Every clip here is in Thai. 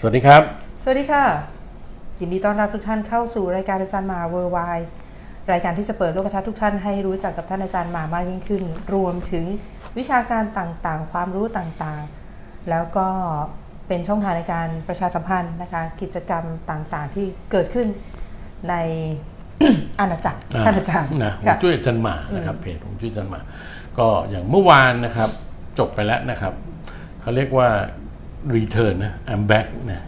สวัสดีครับ สวัสดีค่ะ ยินดีต้อนรับทุกท่านเข้าสู่รายการอาจารย์หมาเวอร์ไวรายการที่จะเปิดโลกทัศน์ทุกท่านให้รู้จักกับท่านอาจารย์หมามากยิ่งขึ้น รวมถึงวิชาการต่างๆ ความรู้ต่างๆ แล้วก็เป็นช่องทางในการประชาสัมพันธ์นะคะ กิจกรรมต่างๆ ที่เกิดขึ้นในอาณาจักรท่านอาจารย์นะผมค่ะจุ้ยอาจันหมานะครับเพจผมจุ้ยอาจันหมา ก็อย่างเมื่อวานนะครับจบไปแล้วนะครับเขาเรียกว่า return นะ I'm back นะ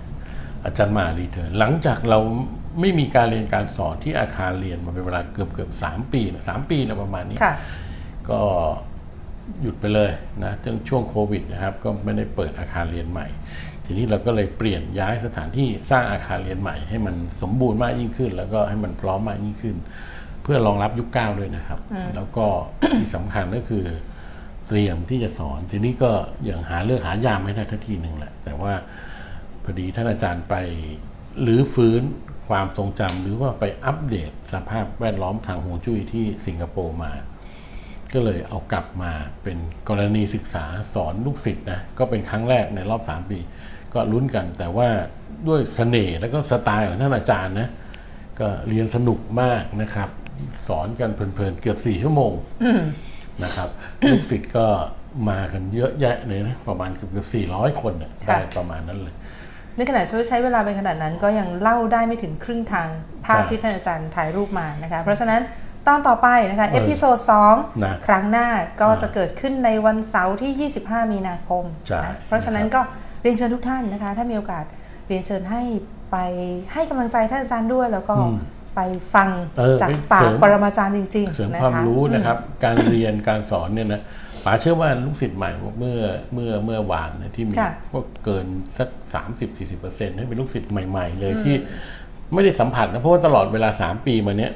อาจารย์หมา return หลังจากเราไม่มีการเรียนการสอนที่อาคารเรียนมาเป็นเวลาเกือบเกือบสามปีนะสามปีนะประมาณนี้ค่ะก็หยุดไปเลยนะจนช่วงโควิดนะครับ ก็ไม่ได้เปิดอาคารเรียนใหม่ ทีนี้เราก็เลยเปลี่ยนย้ายสถานที่สร้างอาคารเรียนใหม่ ให้มันสมบูรณ์มากยิ่งขึ้น แล้วก็ให้มันพร้อมมากยิ่งขึ้น เพื่อรองรับยุคเก้าด้วยนะครับ แล้วก็ที่สำคัญก็คือ เตรียมที่จะสอน ทีนี้ก็อย่างหาเลือกหายามไม่ได้ทันทีหนึ่งแหละ แต่ว่าพอดีท่านอาจารย์ไปหรือฟื้นความทรงจำหรือว่าไปอัปเดตสภาพแวดล้อมทางฮวงจุ้ยที่สิงคโปร์มา ก็เลยเอากลับมาเป็นกรณีศึกษาสอนลูกศิษย์นะก็เป็นครั้งแรกในรอบ 3 ปี ก็ลุ้นกันแต่ว่าด้วยเสน่ห์แล้วก็สไตล์ของท่านอาจารย์นะก็เรียนสนุกมากนะครับ สอนกันเพลินๆเกือบ4ชั่วโมง นะครับลูกศิษย์ก็มากันเยอะแยะเลยนะประมาณเกือบๆ400คนเนี่ยค่ะได้ประมาณนั้นเลยในขณะที่ใช้เวลาเป็นขนาดนั้นก็ยังเล่าได้ไม่ถึงครึ่งทางภาพใช่ที่ท่านอาจารย์ถ่ายรูปมานะคะ เพราะฉะนั้นตอนต่อไปนะคะเอเออพิโซดนะ2ครั้งหน้าก็อ่าจะเกิดขึ้นในวันเสาร์ที่ 25 มีนาคมใช่นะเพราะฉะนั้นนะครับก็เรียนเชิญทุกท่านนะคะ ถ้ามีโอกาสเรียนเชิญให้ไปให้กำลังใจท่านอาจารย์ด้วยแล้วก็อืม ไปฟังเออจากไปปาเสริกมปรมาจารย์จริงเสริมๆนะความคะรู้อืมนะครับ การเรียนการสอนเนี่ยนะป๋าเชื่อว่าลูกศิษย์ใหม่เมื่อเมื่อเมื่อวานเนยที่มีค่ะพวกเกินสักสามสิบสี่สิบเปอร์เซ็นต์ให้เป็นลูกศิษย์ใหม่ ๆ เลยที่ไม่ได้สัมผัสนะเพราะว่าตลอดเวลาสามปีมาเนี้ย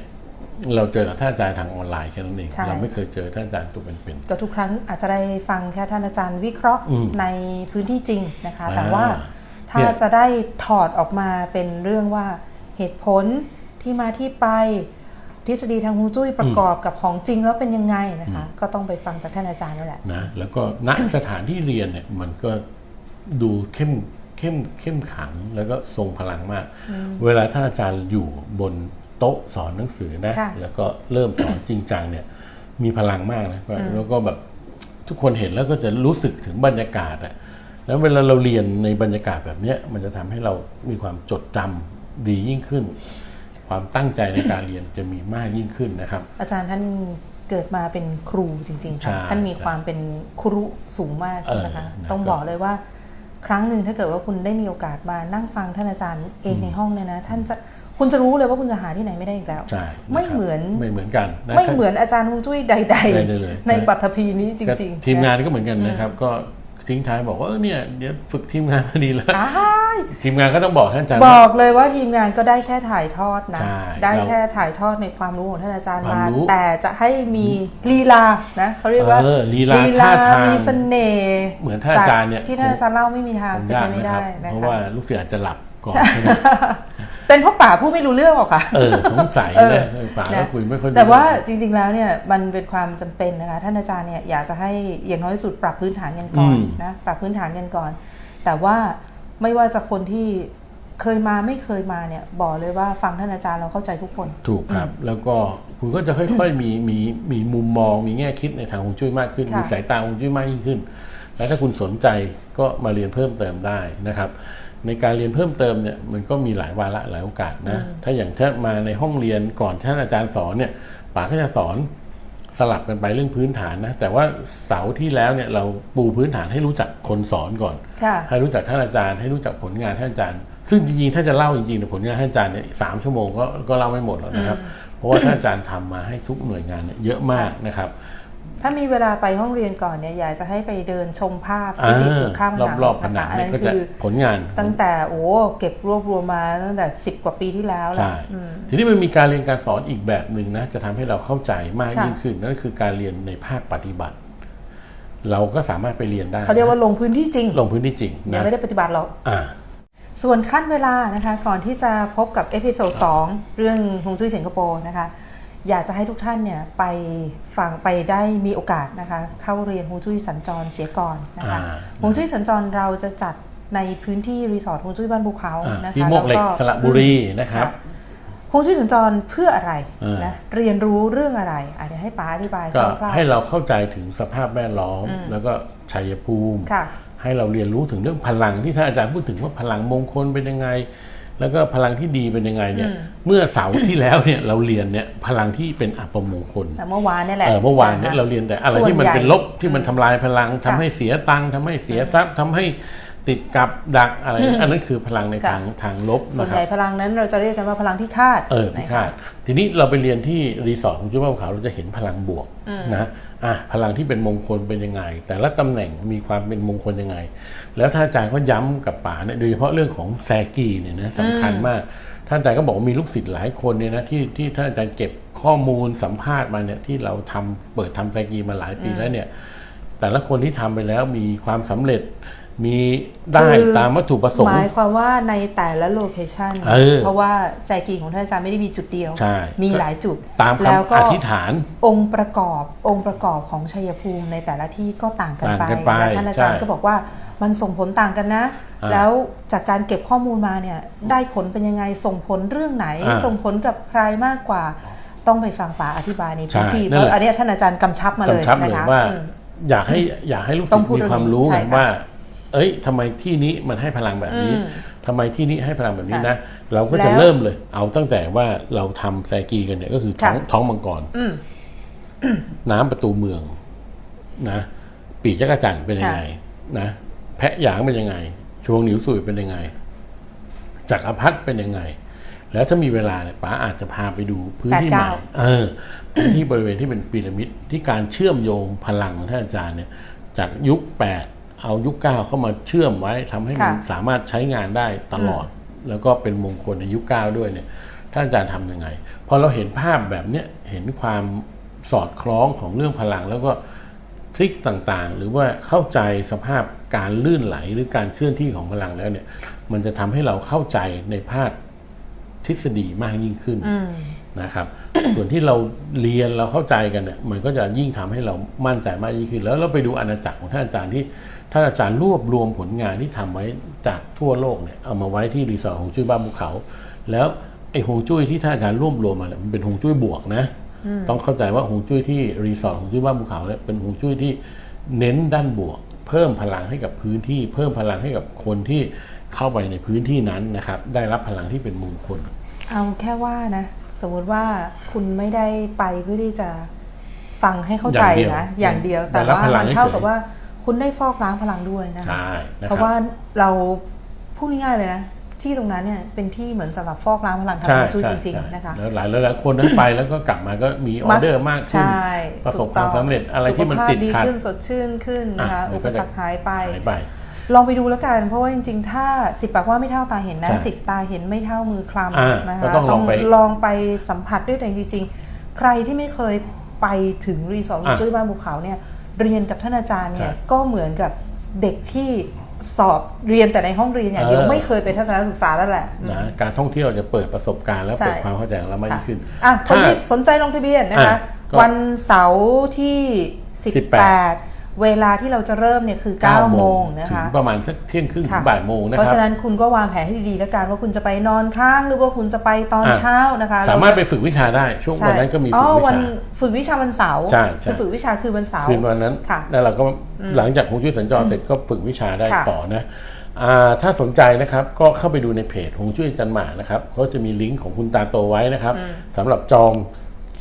เราเจอกับท่านอาจารย์ทางออนไลน์แค่นั้นเองใช่เราไม่เคยเจอท่านอาจารย์ตัวเป็นก็ทุกครั้งอาจจะได้ฟังแค่ท่านอาจารย์วิเคราะห์อืมในพื้นที่จริงนะคะอ่าแต่ว่าถ้าเนี่ยจะได้ถอดออกมาเป็นเรื่องว่าเหตุผล ที่มาที่ไป ทฤษฎีทางฮวงจุ้ยประกอบกับของจริงแล้วเป็นยังไงนะคะ ก็ต้องไปฟังจากท่านอาจารย์นั่นแหละๆนะแล้วก็ณสถานที่เรียนเนี่ยมันก็ดูเข้มเข้มเข้มขังแล้วก็ทรงพลังมาก เวลาท่านอาจารย์อยู่บนโต๊ะสอนหนังสือนะค่ะแล้วก็เริ่มสอนจริงจังเนี่ยมีพลังมากนะแล้วก็แบบทุกคนเห็นแล้วก็จะรู้สึกถึงบรรยากาศอะแล้วเวลาเราเรียนในบรรยากาศแบบเนี้ยมันจะทำให้เรามีความจดจำดียิ่งขึ้น ความตั้งใจในการเรียนจะมีมากยิ่งขึ้นนะครับ อาจารย์ท่านเกิดมาเป็นครูจริงๆใช่ค่ะท่านมีความเป็นครุสูงมากเออนะคะนะต้องก็บอกเลยว่า ครั้งหนึ่งถ้าเกิดว่าคุณได้มีโอกาสมานั่งฟังท่านอาจารย์เองในห้องเนี่ยนะท่านจะคุณจะรู้เลยว่าคุณจะหาที่ไหนไม่ได้อีกแล้วใช่ไม่นะครับเหมือนไม่เหมือนกันนะไม่เหมือนอาจารย์ฮวงจุ้ยใดได้เลยๆในปัตภีนี้จริงก็ๆทีมงานนะก็เหมือนกันนะครับ ก็ ทิ้งท้ายบอกว่าเออเนี่ยเดี๋ยวฝึกทีมงานพอดีแล้ว อ้ายทีมงานก็ต้องบอกท่านอาจารย์บว่า อกเลยว่าทีมงานก็ได้แค่ถ่ายทอดนะ ใช่ได้เราแค่ถ่ายทอดในความรู้ของท่านอาจารย์ความมารู้แต่จะให้มีลีลานะเขาเรียกว่าเออลีลาท่าทางมีเสน่ห์เหมือนท่านอาจารย์เนี่ยกที่ท่านอาจารย์เล่าไม่มีทางคงเป็นยาไปกไม่นะคได้รับ นะเพราะคะว่าลูกเสืออาจจะหลับก่อนใช่ เป็นเพราะป่าผู้ไม่รู้เรื่องหรอกค่ะเออสงสัยเออเลยเออป่าก็นะคุยไม่ค่อยรู้แต่ว่าจริง ๆแล้วเนี่ยมันเป็นความจำเป็นนะคะท่านอาจารย์เนี่ยอยากจะให้อย่างน้อยที่สุดปรับพื้นฐานกันก่อนอืมนะปรับพื้นฐานกันก่อน แต่ว่าไม่ว่าจะคนที่เคยมาไม่เคยมาเนี่ยบอกเลยว่าฟังท่านอาจารย์เราเข้าใจทุกคน ถูกครับ แล้วก็คุณก็จะค่อยๆมีมีมีมุมมองมีแง่คิดในทางฮวงจุ้ยมากขึ้นค่ะมีสายตาฮวงจุ้ยมากยิ่งขึ้น แล้วถ้าคุณสนใจก็มาเรียนเพิ่มเติมได้นะครับ ในการเรียนเพิ่มเติมเนี่ยมันก็มีหลายวาระหลายโอกาสนะถ้าอย่างถ้ามาในห้องเรียนก่อนท่านอาจารย์สอนเนี่ยป๋าก็จะสอนสลับกันไปเรื่องพื้นฐานนะแต่ว่าเสาร์ที่แล้วเนี่ยเราปูพื้นฐานให้รู้จักคนสอนก่อนค่ะให้รู้จักท่านอาจารย์ ให้รู้จักผลงานท่านอาจารย์ ซึ่งจริงๆถ้าจะเล่าจริงๆเนี่ยผลงานท่านอาจารย์เนี่ยสามชั่วโมงก็ก็เล่าไม่หมดแล้วนะครับ เพราะว่าท่านอาจารย์ทำมาให้ทุกหน่วยงานเนี่ยเยอะมากนะครับ ถ้ามีเวลาไปห้องเรียนก่อนเนี่ยอยากจะให้ไปเดินชมภาพที่ติดอยู่ข้างผนังรอบๆผนัะงคะอันเนี่ยนั้นก็จะคือผลงานตั้งแต่โอ้เก็บรวบรวมมาตั้งแต่ 10 กว่าปีที่แล้วแหละใช่อืมทีนี้มันมีการเรียนการสอนอีกแบบหนึ่งนะจะทำให้เราเข้าใจมากค่ะยิ่งขึ้นนั่นคือการเรียนในภาคปฏิบัติ เราก็สามารถไปเรียนได้เขาเรียกว่าลงพื้นที่จริง ลงพื้นที่จริงยังนะไม่ได้ปฏิบัติหรอกอ่าส่วนขั้นเวลานะคะก่อนที่จะพบกับเอพิโซด2เรื่องฮวงจุ้ยสิงคโปร์นะคะ อยากจะให้ทุกท่านเนี่ยไปฟังไปได้มีโอกาสนะคะเข้าเรียนฮวงจุ้ยสัญจรเสียก่อนนะคะอ่าฮวงจุ้ยสัญจรเราจะจัดในพื้นที่รีสอร์ทฮวงจุ้ยบ้านภูเขาอ่านะคะที่โมกเหล็กแวสระบุรีนะครับฮวงจุ้ยสัญจรเพื่ออะไรอ่านนะเรียนรู้เรื่องอะไรอะเดี๋ยวให้ป้าอธิบายก็คร่าวให้เราเข้าใจถึงสภาพแวดล้อม แล้วก็ชัยภูมิๆค่ะให้เราเรียนรู้ถึงเรื่องพลังที่ท่านอาจารย์พูดถึงว่าพลังมงคลเป็นยังไง แล้วก็พลังที่ดีเป็นยังไงเนี่ย เมื่อเสาร์ที่แล้วเนี่ยเราเรียนเนี่ยพลังที่เป็นอัปมงคลแต่เมื่อวานเนี่ยแหละเออเมื่อวานเนี่ยใช่ไหเราเรียนแต่อะไรส่วนที่มันใหญ่เป็นลบที่มันทำลายพลังทำให้เสียตังค์ทำให้เสียทรัพย์ทำให้ ติดกับดักอะไร อันนั้นคือพลังในค่ะทางทางลบส่วนนะคใหรัญ่บพลังนั้นเราจะเรียกกันว่าพลังพิฆาตเออพินะฆาตทีนี้เราไปเรียนที่รีสอร์ทของจุ๊บเขาวเราจะเห็นพลังบวกนะอะพลังที่เป็นมงคลเป็นยังไง แต่ละตำแหน่งมีความเป็นมงคลยังไง แล้วท่านอาจารย์ก็ย้ำกับป๋าเนี่ยโดยเฉพาะเรื่องของแซกีเนี่ยนะสำคัญมาก ท่านอาจารย์ก็บอกว่ามีลูกศิษย์หลายคนเนี่ยนะที่ที่ท่านอาจารย์เก็บข้อมูลสัมภาษณ์มาเนี่ยที่เราทำเปิดทำแซกีมาหลายปีแล้วเนี่ย แต่ละคนที่ทำไปแล้วมีความสำเร็จ มีได้คือตามวัตถุประสงหค์ มายความว่าในแต่ละโลเคชันเออ เพราะว่าแซกีของท่านอาจารย์ไม่ได้มีจุดเดียว ใช่มีหลายจุดตามแล้วคำก็อธิษฐาน องค์ประกอบองค์ประกอบของชัยภูมิในแต่ละที่ก็ต่างกันไปต่างกันไปแล้วท่านอาจารย์ใช่ก็บอกว่ามันส่งผลต่างกันนะ อ่าแล้วจากการเก็บข้อมูลมาเนี่ยได้ผลเป็นยังไงส่งผลเรื่องไหน อ่าส่งผลกับใครมากกว่าต้องไปฟังป๋าอธิบายในพื้นที่ใช่เพนั่นราะแหละอันเนี้ยท่านอาจารย์กำชับมาเลยกำชับนะเลยคะว่า อืม อยากให้อยากให้ลูกต้ศิอษงย์พูดมีความเรื่องนี้รู้ใช่ไงค่ะว่า เอ้ยทำไมที่นี้มันให้พลังแบบนี้อืมทำไมที่นี้ให้พลังแบบนี้ค่ะนะ เราก็จะแล้วเริ่มเลย เอาตั้งแต่ว่าเราทำแซกีกันเนี่ยก็คือท้องค่ะท้องมังกรอืมน้ำประตูเมือง นะปีกจักรจันทร์เป็นยังไง นะแพะหยางเป็นยังไง ช่วงหนิวสุยเป็นยังไงจักรพรรดิเป็นยังไง แล้วถ้ามีเวลาเนี่ยป๋าอาจจะพาไปดูพื้นที่ใหม่แปดเก้าเออพื้นที่บริเวณที่เป็นพีระมิดที่การเชื่อมโยงพลังของท่านอาจารย์เนี่ย จากยุค8 เอายุค9เข้ามาเชื่อมไว้ทำให้มันค่ะสามารถใช้งานได้ตลอด แล้วก็เป็นมงคลในยุค9ด้วยเนี่ยท่านอาจารย์ทำยังไงพอเราเห็นภาพแบบเนี้ยเห็นความสอดคล้องของเรื่องพลังแล้วก็ทริคต่างๆ หรือว่าเข้าใจสภาพการลื่นไหลหรือการเคลื่อนที่ของพลังแล้วเนี่ย มันจะทำให้เราเข้าใจในภาคทฤษฎีมากยิ่งขึ้นอืมนะครับ ส่วนที่เราเรียนเราเข้าใจกันเนี่ยมันก็จะยิ่งทำให้เรามั่นใจมากยิ่งขึ้น แล้วเราไปดูอาณาจักรของท่านอาจารย์ที่ ท่านอาจารย์รวบรวมผลงานที่ทำไว้จากทั่วโลกเนี่ยเอามาไว้ที่รีสอร์ทของจุ้ยบ้านภูเขา แล้วไอ้ฮวงจุ้ยที่ท่านอาจารย์รวบรวมมาเนี่ยมันเป็นฮวงจุ้ยบวกนะ ต้องเข้าใจว่าฮวงจุ้ยที่รีสอร์ทของจุ้ยบ้านภูเขาเนี่ยเป็นฮวงจุ้ยที่เน้นด้านบวก เพิ่มพลังให้กับพื้นที่ เพิ่มพลังให้กับคนที่เข้าไปในพื้นที่นั้นนะครับ ได้รับพลังที่เป็นมงคลเอาแค่ว่านะ สมมุติว่าคุณไม่ได้ไปเพื่อที่จะฟังให้เข้าใจอย่างเดียวนะ อย่างเดียวได้แต่รับว่าพลังมันเท่าเฉยกับว่า คุณได้ฟอกล้างพลังด้วยนะคะใช่นะคเพรับราะว่าเราพูดง่ายๆเลยนะที่ตรงนั้นเนี่ยเป็นที่เหมือนสำหรับฟอกล้างพลังทางใช่ฮวงจุ้ยใช่จริงใช่ๆนะคะแล้วหลายหลายๆคนนั้นไปแล้วก็กลับมาก็มีออเดอร์มากขึ้นใช่ประสบถูกคต้วามองสำเร็จอะไรที่มันสุขภาพติดดีขัดขึ้นสดชื่นขึ้นนะคะอะอุปสรรคหายไปหายไป ลองไปดูแล้วกันเพราะว่าจริงๆ ถ้าสิบปากว่าไม่เท่าตาเห็นนะใช่สิบตาเห็นไม่เท่ามือคลอ่าำนะคะก็ต้องลองไปลองไปสัมผัสด้วยตัวเองจริง ๆ ใครที่ไม่เคยไปถึงรีสอร์ทอะจุ้ยบ้านภูเขาเนี่ย เรียนกับท่านอาจารย์เนี่ยใช่ก็เหมือนกับเด็กที่สอบเรียนแต่ในห้องเรียนอย่างเดียวเออไม่เคยไปทัศนศึกษาแล้วแหละนะการท่องเที่ยวจะเปิดประสบการณ์และใช่เปิดความเข้าใจของเรามากยิ่งขึ้นอะคนถ้าที่สนใจลงทะเบียนนะคะอะก็วันเสาร์ที่ 18 18 เวลาที่เราจะเริ่มเนี่ยคือ9โมงนะถึคะงประมาณสักเที่ยงครึ่งถึค่ะงบ่ายโมงนะเพราะครับฉะนั้นคุณก็วางแผนให้ดีๆแล้วกันว่าคุณจะไปนอนค้างหรือว่าคุณจะไปตอนอะเช้านะคะ สามารถไปเจะฝึกวิชาได้ช่วงใช่วันนั้นก็มีอ๋ฝึอกวิวันชาฝึกวิชาวันเสาร์ใช่ใช่คือฝึกวิชาคือวันเสาร์คืนวันนั้นค่ะแล้วเราก็หลังจากฮวงจุ้ยสัญจรเสร็จก็ฝึกวิชาได้ค่ะต่อนะอ่าถ้าสนใจนะครับก็เข้าไปดูในเพจฮวงจุ้ยจันหมานะครับเขาจะมีลิงก์ของคุณตาโตไว้นะครับสำหรับจอง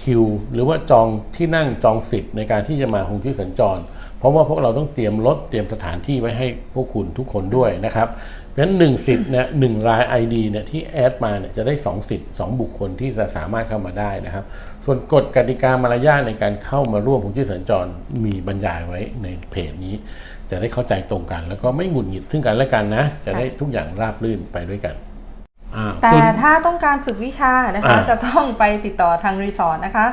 คิว หรือว่าจองที่นั่งจองสิทธิ์ในการที่จะมาฮวงจุ้ยสัญจรเพ ราะว่าพวกเราต้องเตรียมรถเตรียมสถานที่ไว้ให้พวกคุณทุกคนด้วยนะครับ เพราะฉะนั้นหนึ่งสิทธิ์เนี่ยหนึ่งราย ID เนี่ยที่แอดมาเนี่ยจะได้สองสิทธิ์สองบุคคลที่จะสามารถเข้ามาได้นะครับ ส่วนกฎกติกามารยาทในการเข้ามาร่วมของชื่อสัญจรมีบรรยายไว้ในเพจนี้ จะได้เข้าใจตรงกัน แล้วก็ไม่หงุดหงิดซึ่งกันและกันนะ จะได้ทุกอย่างราบรื่นไปด้วยกันอ่าแต่ส่วนถ้าต้องการฝึกวิชานะคะอะจะต้องไปติดต่อทางรีสอร์ทนะคะ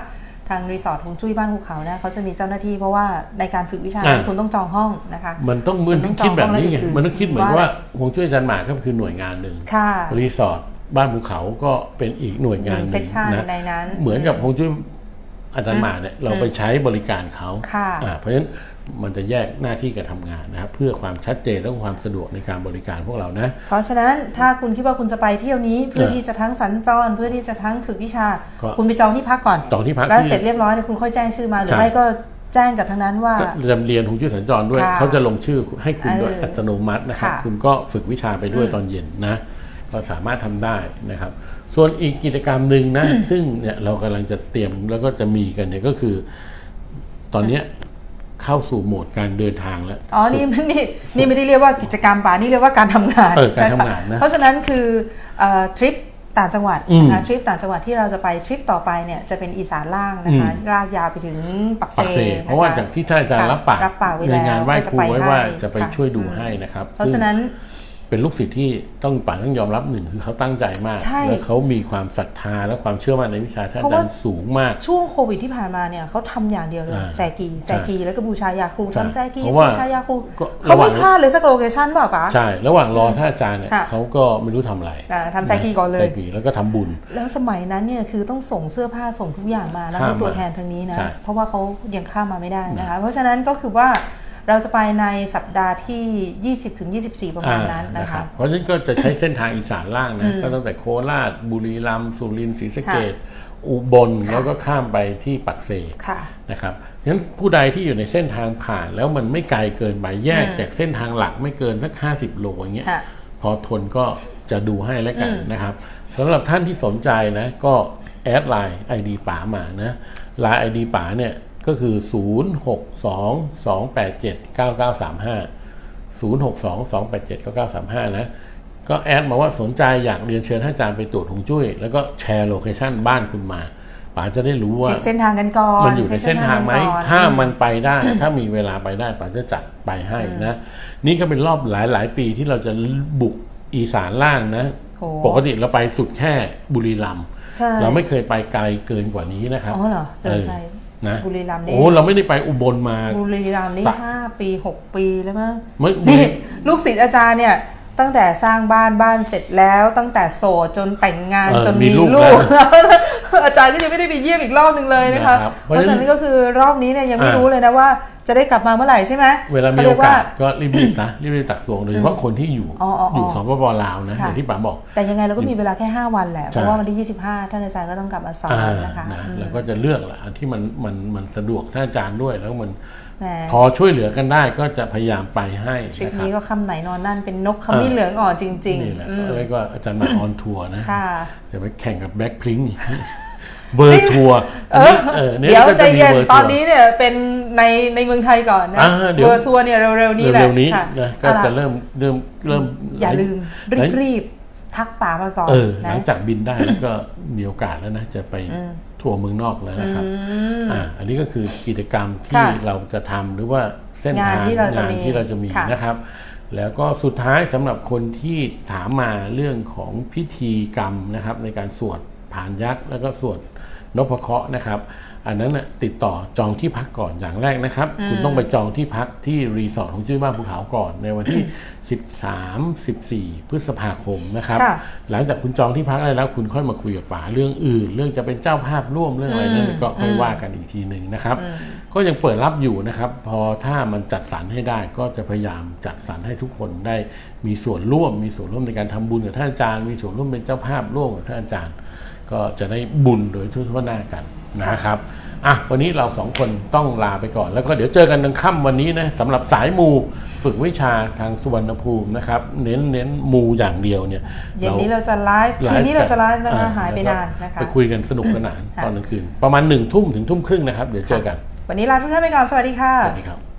ทางรีสอร์ทฮวงจุ้ยบ้านภูเขาเนี่ยเขาจะมีเจ้าหน้าที่เพราะว่าในการฝึกวิชานั้นคุณต้องจองห้องนะคะมันต้องมึนมันต้องคิดแบบนี้จองห้องไงละเอียดอื่นมันต้องคิดเหมือนว่าว่าฮวงจุ้ยจันหมากก็คือหน่วยงานหนึ่งค่ะรีสอร์ทบ้านภูเขาก็เป็นอีกหน่วยงานหหนึ่นึ่งง section นะในนั้นเหมือนกับฮวงจุ้ย อาจารย์หมาเนี่ยเราไปใช้บริการเขาค่ะอ่าเพราะฉะนั้นมันจะแยกหน้าที่การทำงานนะครับเพื่อความชัดเจนและความสะดวกในการบริการพวกเรานะ เพราะฉะนั้นถ้าคุณคิดว่าคุณจะไปเที่ยวนี้เพื่อเออที่จะทั้งสัญจรเพื่อที่จะทั้งฝึกวิชาก็คุณไปจองที่พักก่อนจองที่พักแล้วที่เสร็จเรียบร้อยเนี่ยคุณค่อยแจ้งชื่อมาหรือใช่ไม่ก็แจ้งกับทางนั้นว่าก็จะเรียนหงจุ้ยสัญจรด้วยค่ะเขาจะลงชื่อให้คุณโดยเอออัอัตโนมัตินะครับค่ะคุณก็ฝึกวิชาไปด้วยตอนเย็นนะ ก็สามารถทำได้นะครับ ส่วนอีกกิจกรรมหนึ่งนะ ซึ่งเนี่ยเรากำลังจะเตรียมแล้วก็จะมีกันเนี่ยก็คือ ตอนเนี้ยเข้าสู่โหมดการเดินทางแล้ว อ๋อ นี่มันนี่นี่ไม่ได้เรียกว่ากิจกรรมป่านี่เรียกว่าการทำงานเออการทำงานนะ เพราะฉะนั้นคือเอ่อทริปต่างจังหวัดอืมนะคะทริปต่างจังหวัดที่เราจะไปทริปต่อไปเนี่ยจะเป็นอีสานล่างนะคะอืมลากยาวไปถึงปักเซปักเซนคเพราะว่าจากที่ท่านอาจารย์ค่ะรับปากรับปากไว้ในแล้วงานไหว้ครูไว้จะไปว่าให้จะไปค่ะช่วยดูให้นะครับ เพราะฉะนั้น เป็นลูกศิษย์ที่ต้องป่าต้องยอมรับหนึ่งคือเขาตั้งใจมากใช่แล้วเขามีความศรัทธาและความเชื่อมั่นในวิชาท่านเพราะอาว่าจารย์สูงมาก ช่วงโควิดที่ผ่านมาเนี่ยเขาทำอย่างเดียวเลยอ่าแซกีแซกีแล้วก็บูชายาคูใช่ทำแซกีเพราะว่าบูชายาคูก็เขาระหว่าไม่งพลาดเลยสักโลเคชั่นเปล่าปะใช่ระหว่างรอท่านอาจารย์เนี่ยค่ะเขาก็ไม่รู้ทำอะไรอ่าทำไซกีก่อนเลยไซกีแล้วก็ทำบุญ แล้วสมัยนั้นเนี่ยคือต้องส่งเสื้อผ้าส่งทุกอย่างมาแล้วข้ามให้ตัวมาแทนทางนี้นะใช่เพราะว่าเขายังข้ามมาไม่ได้นะคะเพราะฉะนั้นก็คือว่า เราจะไปในสัปดาห์ที่ 20ถึง24 ประมาณนั้นอ่านะคะ เพราะฉะนั้นก็จะใช้เส้นทางอีสานล่างนะ ก็ตั้งแต่โคราช บุรีรัมย์สุรินทร์ศรีสะเกดอุบลแล้วก็ข้ามไปที่ปักเซค่ะนะครับฉะนั้นผู้ใดที่อยู่ในเส้นทางผ่านแล้วมันไม่ไกลเกินไปแยกจากเส้นทางหลักไม่เกินสัก 50 โลอย่างเงี้ยค่ะพอทนก็จะดูให้แล้วกันนะครับสำหรับท่านที่สนใจนะก็แอดไลน์ ID ป๋ามานะไลน์ ID ป๋าเนี่ย ก็คือ 0 6 2 2 8 7 9 9 3 5 0 6 2 2 8 7 9 9 3 5 นะก็แอดมาว่าสนใจอยากเรียนเชิญท่านอาจารย์ไปตรวจหงจุ้ย แล้วก็แชร์โลเคชันบ้านคุณมาป๋าจะได้รู้ว่าเช็คเส้นทางกันก่อนมันอยู่ในเส้นทางไหมช็คกัก่อนถ้ามันไปได้ ถ้ามีเวลาไปได้ป๋าจะจัดไปให้นะ นี่ก็เป็นรอบหลายหลายๆปีที่เราจะบุกอีสานล่างนะโอ้ปกติเราไปสุดแค่บุรีรัมย์ใช่เราไม่เคยไปไกลเกินกว่านี้นะครับอ๋อเหรอเจอใช่ นะบุรีรัมย์นี่โอ้เราไม่ได้ไปอุบลมา บุรีรัมย์นี่สักห้าปีหกปีแล้วมั้งไม่นี่ลูกศิษย์อาจารย์เนี่ยตั้งแต่สร้างบ้านบ้านเสร็จแล้ว ตั้งแต่โสดจนแต่งงานเออจนมีมีลูกลูกแล้วอาจารย์ก็ยังไม่ได้ไปเยี่ยมอีกรอบหนึ่งเลยนะคะนะครับเพราะฉะนั้นก็คือรอบนี้เนี่ยยังไม่อ่ารู้เลยนะว่า จะได้กลับมาเมื่อไหร่ใช่ไหมเวลามีขรีโอยกาสว่ก็รีบๆนะรีบๆตักตวงโดยเฉพาะคนที่อยู่อ๋ออ๋ออ๋อออยู่สปปลาวนะค่ะอย่างที่ป๋าบอก แต่ยังไงเราก็มีเวลาแค่ 5 วันแหละ เพใช่ราะว่าวันที่ 25 ท่านอาจารย์ก็ต้องกลับมาสอนอ่านะคะนะอืมแล้วก็จะเลือกแหละอันที่มันมันมันสะดวกท่านอาจารย์ด้วยแล้วมันแหมพอช่วยเหลือกันได้ก็จะพยายามไปให้ทริปนะครับนี้ก็คำไหนนอนนั่นเป็นนกขมิ้นเหลืองอ่อนจริงนี่แหละๆอืมเรียกว่าอาจารย์มาออนทัวร์นะค่ะจะไปแข่งกับแบ็คพลิง เบอร์ทัวร์เดี๋ยวใจะเย็นตอนนี้เนี่ยเป็นในในเมืองไทยก่อนนะเบอร์ทัวร์เนี่ยเร็วๆนี้แหละเร็วๆนี้นะก็จะเริ่มเริ่มเริ่มอย่าลืมรีบๆทักป่ามาก่อนเออหลังจากบินได้แล้วก็มีโอกาสแล้วนะจะไปทัวร์เมืองนอกแล้วนะครับอ่าอันนี้ก็คือกิจกรรมที่เราจะทำหรือว่าเส้นทางงานที่เราจะมีนะครับ แล้วก็สุดท้ายสำหรับคนที่ถามมาเรื่องของพิธีกรรมนะครับในการสวด ผ่านยักษ์แล้วก็สวดนพเคราะห์นะครับ อันนั้นน่ะติดต่อจองที่พักก่อนอย่างแรกนะครับ คุณต้องไปจองที่พักที่รีสอร์ทของชื่อบ้านภูเขาก่อนในวันที่ 13 14 พฤษภาคมนะครับค่ะหลังจากคุณจองที่พักได้แล้ว คุณค่อยมาคุยกับป๋าเรื่องอื่น เรื่องจะเป็นเจ้าภาพร่วมเรื่องอะไรนั่นก็ค่อยว่ากันอีกทีหนึ่งนะครับ ก็ยังเปิดรับอยู่นะครับ พอถ้ามันจัดสรรให้ได้ก็จะพยายามจัดสรรให้ทุกคนได้มีส่วนร่วม มีส่วนร่วมในการทำบุญกับท่านอาจารย์ มีส่วนร่วมเป็นเจ้าภาพร่วมกับท่านอาจารย์ ก็จะได้บุญโดยทั่วๆหน้ากันนะครับอะวันนี้เราสองคนต้องลาไปก่อน แล้วก็เดี๋ยวเจอกันในค่ำวันนี้นะสำหรับสายมูฝึกวิชาทางสุวรรณภูมินะครับ เน้นเน้นมูอย่างเดียวเนี่ยเย็นนี้เราจะไลฟ์ไลคืนฟ์นี้เราจะไลฟ์กันะคะอ่หายไปแล้วก็นานนะคะไปคุยกันสนุกสนานค่ะตอนกลางคืน ประมาณหนึ่งทุ่มถึงทุ่มครึ่งนะครับ เดี๋ยวเจอกัน วันนี้ลาทุกท่านไปก่อนสวัสดีค่ะสวัสดีครับ